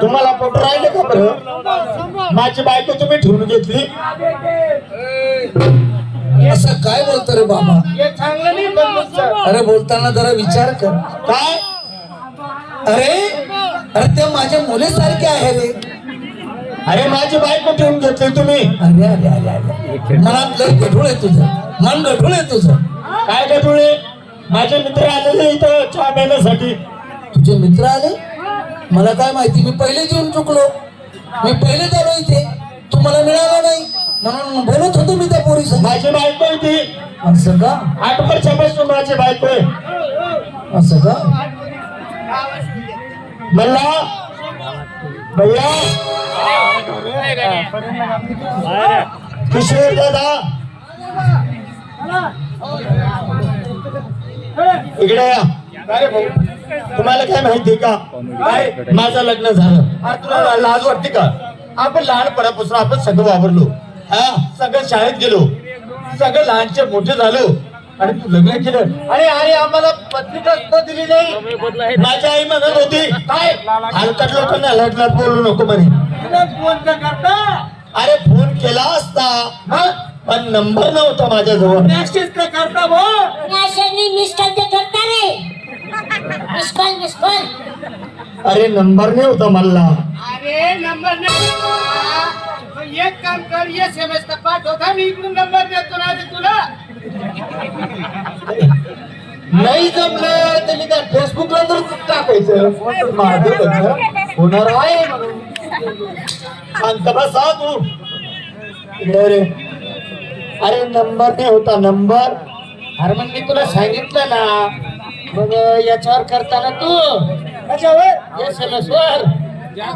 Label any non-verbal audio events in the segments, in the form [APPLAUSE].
तुम्हाला पोट राहिले का बरं? माझी बायको तुम्ही ठेवून घेतली. असं काय बोलतो रे बाबा? अरे बोलताना जरा विचार कर. काय? अरे अरे ते माझ्या मुलीसारखे आहे रे. अरे माझी बायको ठेवून घेतली तुम्ही. अरे अरे अरे अरे. मनात लय गढूळ आहे तुझं. मन गढूळ आहे तुझं. काय गटुळे माझे मित्र आलेले इथं चहा प्यायण्यासाठी. तुझे मित्र आले? मला काय माहिती मी पहिले येऊन चुकलो. मी पहिले आलो इथे. तू मला मिळाला नाही. म्हणून बोलत होतो मी त्या पोरी माझी बायको आहे ती असं का? आठ वर्षापासून माझी बायको आहे. असं का? म्हणला भैया किशोर दादा इकडे या. काय रे भाऊ तुम्हाला काय माहिती का? काय? माझं लग्न झालं. तुला लाज वाटते का? आपण लहानपणापासून आपण सगळं वावरलो. हा? सगळं शाळेत गेलो. सगळं लहानचे मोठे झालो. आणि तू लग्न केलं. आणि आणि आम्हाला पत्रिका सुद्धा दिली नाही. माझी आई म्हणत होती काय? हलकट लोकांना लग्नात बोलू नको म्हणे. फोन करता? अरे फोन केला असता. हा? पण नंबर नव्हता माझ्याजवळ. मेसेज का करता भाऊ? मिस्टर ते करता रे. मिस कॉल मिस कॉल अरे नंबर नाही होता मला. अरे नंबर नाही एक काम कर ये एस का पाठवता मी इकडून नंबर देतो ना तुला. नाही जमलं तर मी त्या फेसबुकला तर टाकायचं. होणार आहे म्हणून. शांत बसा तू. इकडे रे. अरे नंबर नाही होता नंबर. अरे मग मी तुला सांगितलं ना. मग याच्यावर करताना तू. याच्यावर? एस एम एस वर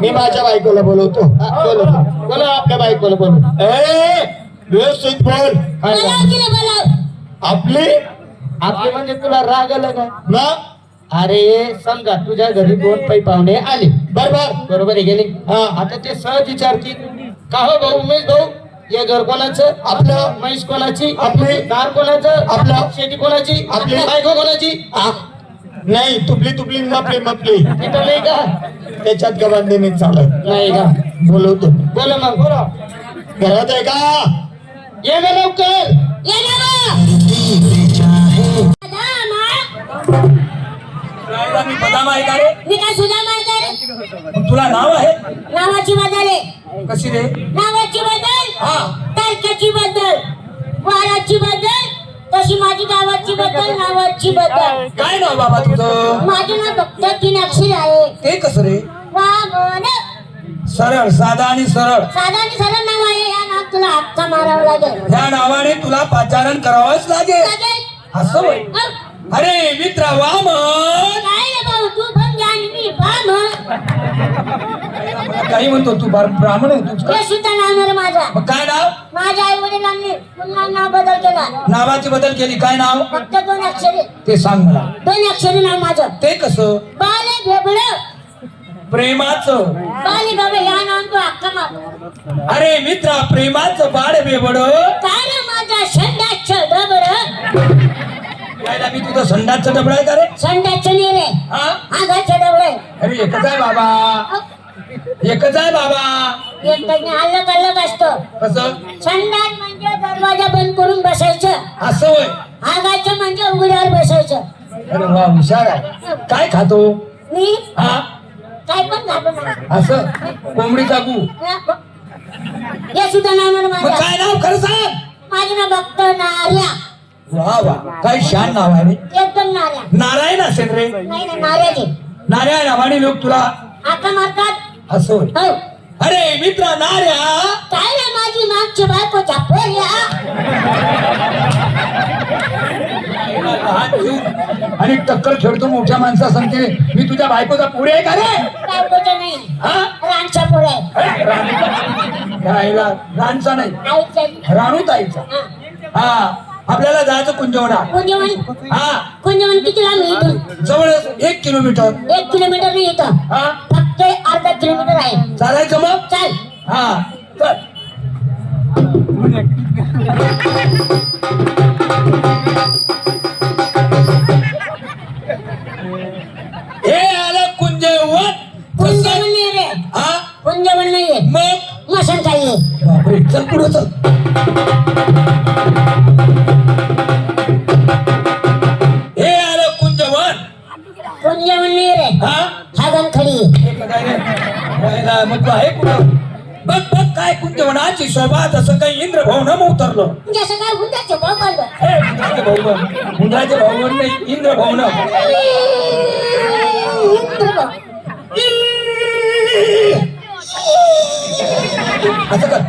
मी माझ्या बायकोला बोलवतो. हा, बोलवतो बोला आपल्या बायकोला बोलव. ए व्यवस्थित बोल. काय झालं? आपली? आपली म्हणजे तुला राग आला का? ना? अरे समजा तुझ्या घरी दोन पै पाहुणे आले. बरोबर? बरोबर आहे गेले हा आता ते सहज विचारतील. का हो भाऊ उमेश भाऊ? हे घर कोणाचं? आपलं म्हैस कोणाची? आपली दार कोणाचं? आपलं शेती कोणाची? आपली बायको कोणाची? आ, नाही तुपली तुपली मपली मपली. नाही का? त्याच्यात गबांधे नाही चालत. नाही का? बोलवतो बोला मग बोला. घरात आहे का? ये ना लवकर. ये ना गं. दादा, मा. मी बदाम आहे का रे? मी काय सुद्धा मारता रे? तुला नाव आहे? नावाची बदल आहे कशी रे? नावाची बदल हा. तारखेची बदल वाराची बदल तशी माझी गावाची बदल नावाची बदल. काय नाव बाबा तुझं? माझे नाव फक्त तीन अक्षर आहे. ते कसं रे? वामन सरळ साधा आणि सरळ. साधा आणि सरळ नाव आहे. या नाव तुला हक्का मारावं लागेल. ह्या नावाने तुला पाचारण करावंच लागेल. लागेल. असं होय? अरे मित्रा वामन. काय रे भाऊ तू पण जा आणि मी बामण काही म्हणतो तू बार- ब्राह्मण आहे तू हे सुद्धा नाव आहे रे माझा. मग काय नाव? माझ्या आई वडिलांनी पुन्हा नाव बदल केला. नावाची बदल केली. काय नाव? फक्त दोन अक्षरे. ते सांग मला. दोन अक्षरे नाव माझं. ते कसं? बाले भेबड प्रेमाचं. बाले बाबा या नाव तू हक्का मार अरे मित्रा प्रेमाचं बाळ बेबड काय माझा संडासचं डबड काय मी तुझं संडासचं डबड आहे का रे? संडासचं नाही रे. हा? आगाचं डबड अरे एकच आहे बाबा. एकच आहे बाबा. अलग अलग असतं. कसं? संडास म्हणजे दरवाजा बंद करून बसायचं. असं होय. म्हणजे उघड्यावर बसायचं. अरे वा हुशार आहे. काय खातो? मी? हा? काय पण झालो ना असं? कोंबडीचा गू हे सुद्धा नाव मग माझ्या काय नाव? खरं सांग. माझं नाव भक्त नार्या वा वा. काय शान नाव आहे रे. एकदम नार्या नारायण असेल रे. नाही ना नार्याचे नारायण नावाने लोक तुला आता मारतात. असं होय. हो. अरे मित्रा नार्या. काय रे माझी मागची बायको झापोऱ्या लहान जीव. आणि टक्कर खेळतो मोठ्या माणसा सांगते मी तुझ्या बायकोचा पुढे आहे का रे? बायकोचं नाही. हा? रानच्या पुढे अरे, राणीचा. राहिला राणचा नाही. राणू ताईचा हा. आपल्याला जायचं कुंजवडा. कुंजवन हा. कुंजवन किती लांब आहे इथून? जवळच एक किलोमीटर. एक किलोमीटर नाही इथं. हा. फक्त अर्धा किलोमीटर आहे. चालायचं मग? चाल. हा. चल. भवन उतरलं जसं काय हुंड्याचे भाऊ भवन नाही इंद्र भवन असं कर.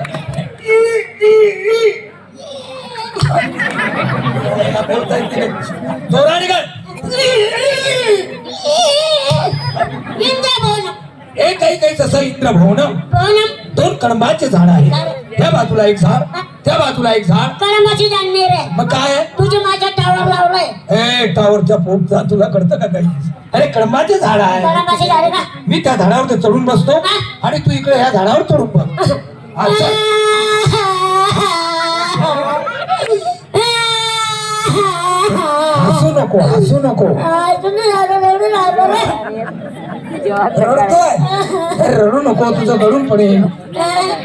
याला बोलता येत नाही. जोराने कर. हे काही काही तसं इंद्र भवन दोन कळंबाचे झाड आहे त्या बाजूला एक झाड. त्या बाजूला एक झाड. रे. मग काय आहे? तुझे माझ्या टावर लावलंय. ए टावरच्या पोटचा तुला कळतं का काही? अरे कळंबाचे झाड आहे. मी त्या झाडावर चढून बसतो आणि तू इकडे ह्या झाडावर चढून बस हसू नको हसू नको. रडतोय. रडू नको तुझं गळून पडेल.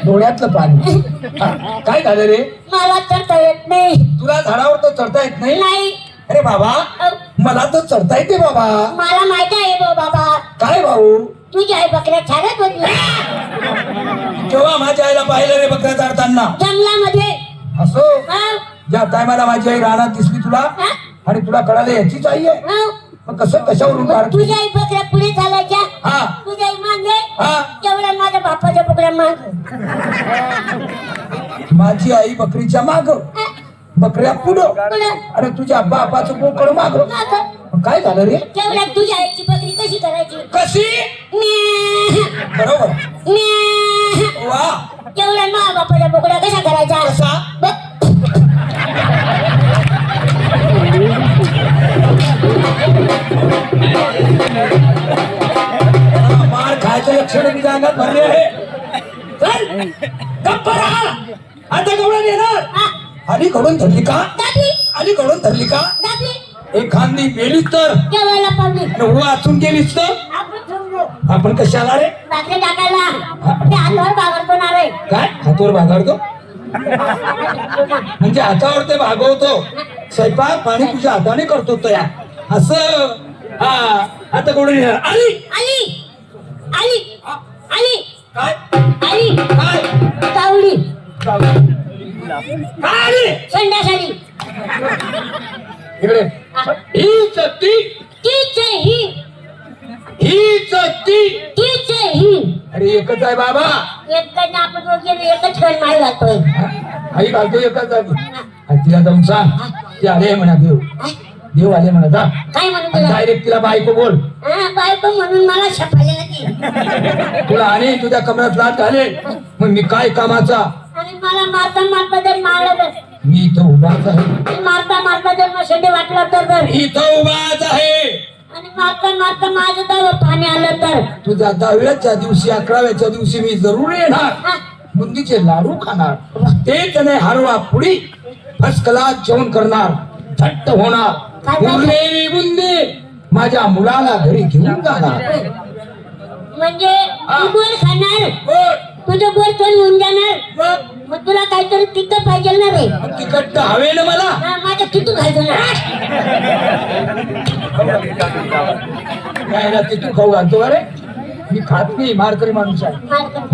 डोळ्यातलं पाणी. हा, काय झालं रे? मला चढता येत नाही. तुला झाडावर तर चढता येत नाही? नाही. अरे बाबा मला तर चढता येते बाबा. मला माहिती आहे भाऊ बाबा. काय भाऊ? तुझी आई बकऱ्या छानच होती. केव्हा माझ्या आईला पाहिलं रे बकऱ्या चढताना. जंगलामध्ये. असो. हा? ज्या टायमाला माझी आई रानात दिसली तुला हा? आणि तुला कळालं याचीच आई आहे. हा? मग कसं कशावरून काढ तुझ्या आई बकऱ्या पुढे चालायच्या? हा. तुझ्या आई मागे? हा. तेवढ्या माझ्या बापाच्या बकऱ्या मागे. माझी आई बकरीच्या माग. बकऱ्या पुढं. आणि तुझ्या बापाचं बोकड माग. काय झालं रे? तेवढ्यात तुझ्या आईची बकरी कशी करायची? कशी? म्या, बरोबर. म्या. वा. तेवढ्या मा बापाच्या बोकड्या कशा करायच्या? कसा? बघ. मार खायचं लक्षण तुझ्या अंगात भरले आहे. चल गप्प राहा. आता गवळण येणार. आली कडून धरली का? आली कडून धरली का. एखादी मेलीच तर. उभा वाचून गेलीच तर? आपण कशाला रे? काय? हातावर भागाडतो [LAUGHS] म्हणजे हातावर ते भागवतो स्वयंपाक पाणी तुझ्या हाताने करतो तो या. असं हा आता कडून येणार? आली आली आली आली काय? आली काय? कावली काय आली इकडे. ही चत्ती तीच ही. ही चत्ती तीच ही. अरे एकच आहे बाबा. एकच आपण दोघे एकच खेळ घालतोय हा? आई घालतो एकच आहे. तिला जाऊन सांग. ती आले म्हणा देव. देव आले म्हणा जा. काय म्हणून तुला? डायरेक्ट तिला बायको बोल. हा बायको म्हणून मला की तुला आणि तुझ्या कमरात लाट घाले मग मी काय कामाचा? आणि मला मारता मारता जर मारलं तर? मी इथं उभाच आहे. मारता मारता जर मशेंडे वाटलं तर इथं उभाच आहे. आणि मारता मारता माझं दाव पाणी आलं तर? तुझ्या दहाव्याच्या दिवशी अकराव्याच्या दिवशी मी जरूर येणार. बुंदीचे लाडू खाणार. तेच नाही हरवा पुडी फर्स्ट क्लास जेवण करणार थट्ट होणार. उरलेली बुंदी माझ्या मुलाला घरी घेऊन जाणार. म्हणजे गोड खाणार. तुझं गोड होऊन जाणार? मग? तुला काहीतरी तिथं पाहिजे ना रे. तिकट तर हवे ना मला. हा, माझं किती खायचं ना. काय ना ते तू खाऊ घालतो अरे मी खात नाही मारकरी माणूस आहे.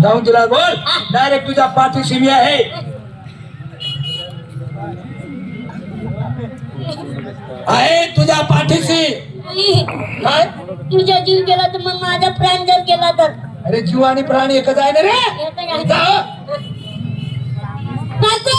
जाऊन तिला बोल. डायरेक्ट तुझ्या पाठीशी मी आहे. आहे तुझ्या पाठीशी आई, काय तुझा जीव गेला तर मग माझा प्राण जर गेला तर अरे जीव आणि प्राणी एकच आहे ना रे. जा. काका!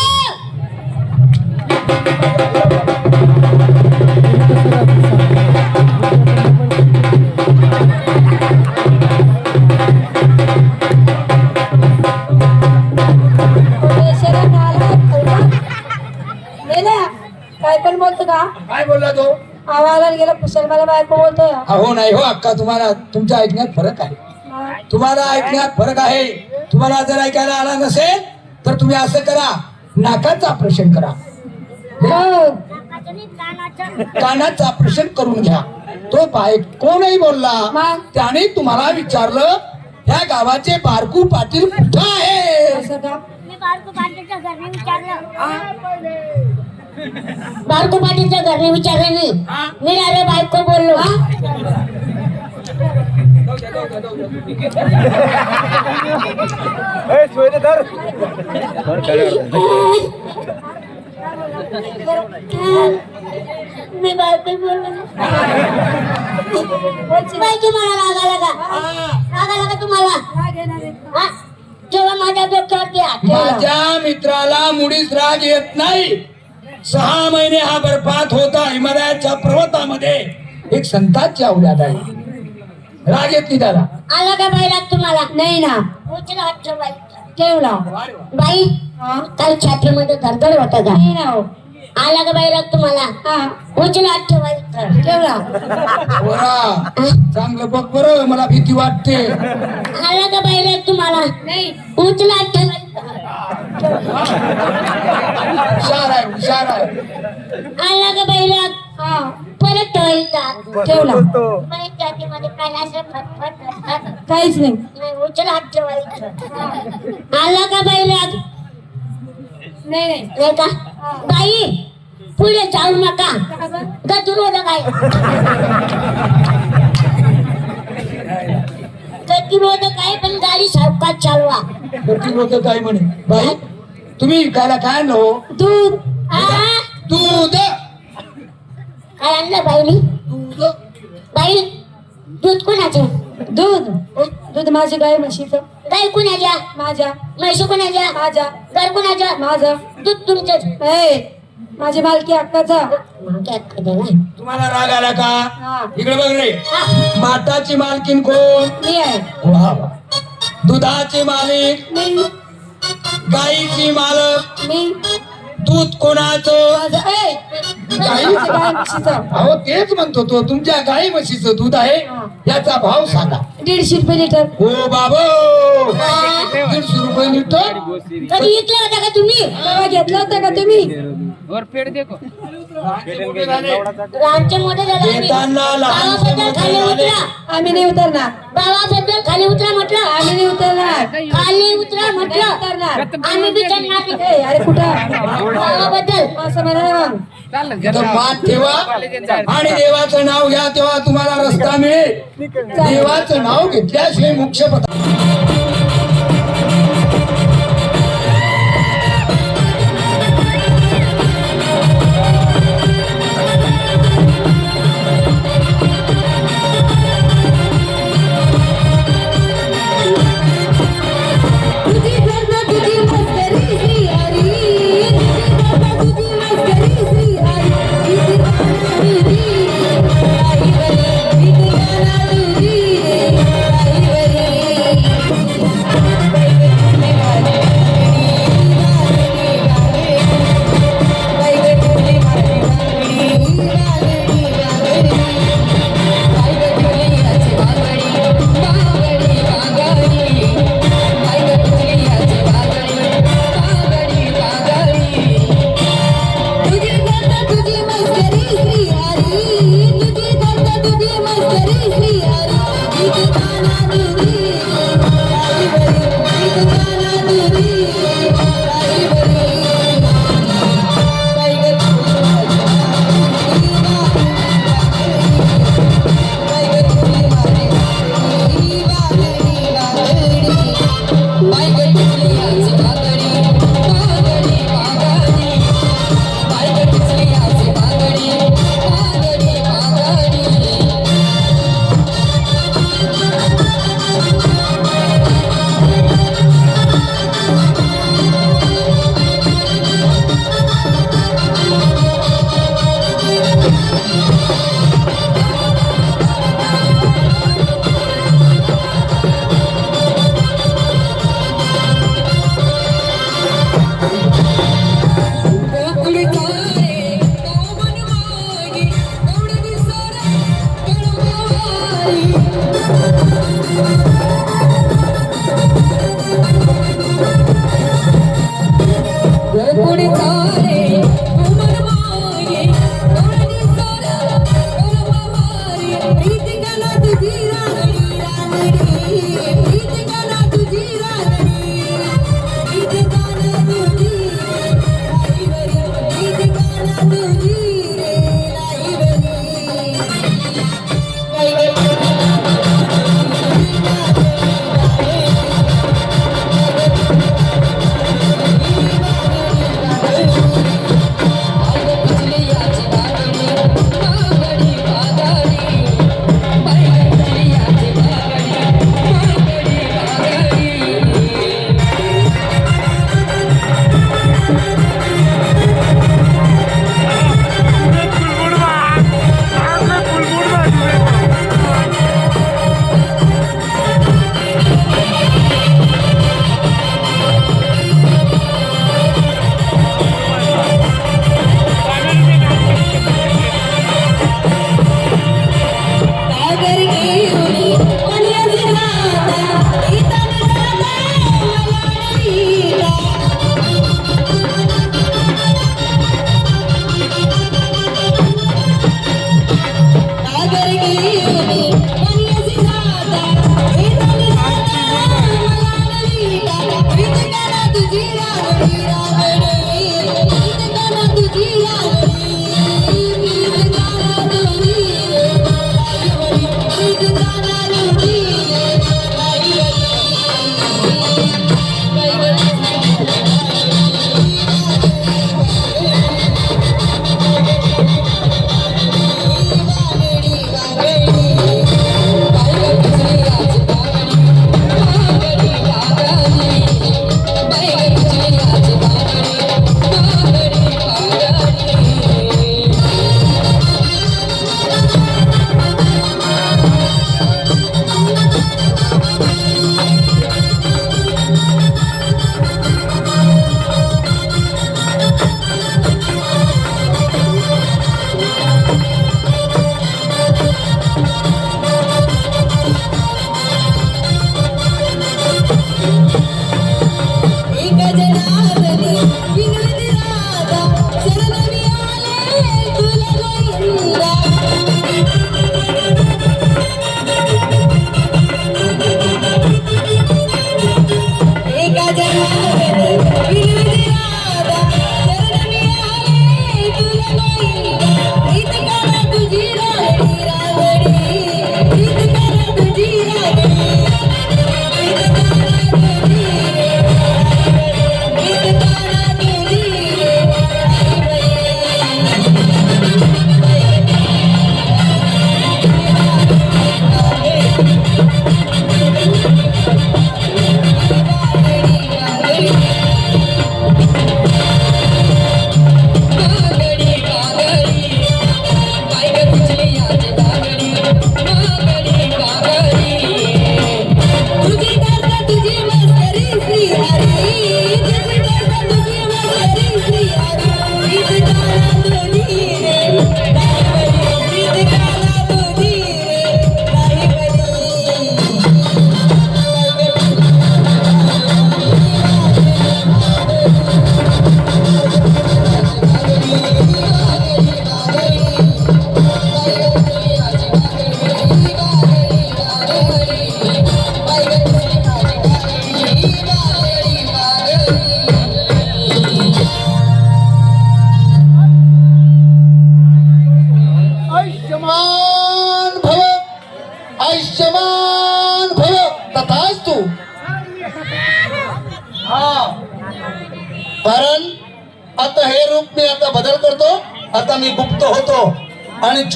काय पण बोलतो का? काय बोलला तो? आवाजाला गेला कुशल मला बायको बोलतोय. अहो नाही हो अक्का तुम्हाला तुमच्या ऐकण्यात फरक आहे. तुम्हाला ऐकण्यात फरक आहे. तुम्हाला जर ऐकायला आला नसेल तर तुम्ही असं करा. नाकाचं ऑपरेशन करा. हो कानाचं ऑपरेशन करून घ्या. तो बाय कोणही बोलला? त्याने तुम्हाला विचारलं ह्या गावाचे बारकू पाटील कुठं आहे असं का मी बारको पाटीलच्या घरी विचारलं मी मी अरे बायको बोललो. मी बायको बोललो. बाई तुम्हाला राग आला का? राग आला का तुम्हाला? राग येणार आहे. हा? जेव्हा माझ्या डोक्यावरती. माझ्या मित्राला मुळीच राग येत नाही. सहा महिने हा बर्फात होता हिमालयाच्या पर्वतामध्ये. एक संतांची अवलाद आहे. राग येत नाही त्याला. आला का बाई राग तुम्हाला? नाही ना. उचला बाई ठेवला बाई हा काल छातीमध्ये धडधड होत का? नाही ना हो. आला का बाई राग तुम्हाला? हा. उचला ठेव बाई ठेवला पोरा चांगलं बघ बरं मला भीती वाटते. आला का बाई राग तुम्हाला? नाही. उचला बाई हुशार आहे हुशार आहे. आला का हा. परत ठेवला. काय असं फटफट. काहीच नाही. ठेवायचं आला का राग नाही नाही. नाही का? बाई पुढे जाऊ नका. होतं काय होतं काय पण सावकाश चालवा. ती लोक काय म्हणे. बाई तुम्ही कायला काय आणलं हो? दूध. आ? दूध. काय आणलं बाईनी? दूध. बाई दूध कुणाचे? दूध. दूध माझी गाय म्हशीचं. गाय कुणाच्या? माझ्या. म्हैशी कुणाच्या? माझ्या. घर कुणाच्या माझं. दूध तुमचं ए माझी मालकी हक्काचा तुम्हाला राग आला का? हा. इकडे बघ रे. माताची मालकीन कोण? मी आहे. वा वा. दुधाचे मालिक मी गाईची मालक मी दूध कोणाचं? अहो तेच म्हणतो तो. तुमच्या गाई म्हशीचं दूध आहे याचा भाव सांगा. दीडशे रुपये लिटर. हो बाबो. दीडशे रुपये लिटर? कधी विकलं होतं का तुम्ही? घेतलं होतं का तुम्ही? लहानचे मोठे झाले आम्ही. खाली. उतरा. नाही उतरणार. भावाबद्दल खाली उतरा म्हटलं. आम्ही नाही उतरणार. खाली उतरा म्हटलं. उतरणार. आम्ही अरे कुठं? असं म्हणा मात ठेवा आणि देवाचं नाव घ्या तेव्हा तुम्हाला रस्ता मिळेल. देवाचं नाव घेतल्याशिवाय मोक्ष पता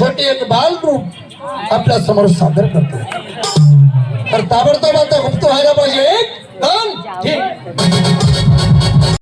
छोटी एक बाल रूप आपल्यासमोर सादर करतो. तर ताबडतोब आता गुप्त व्हायला पाहिजे. एक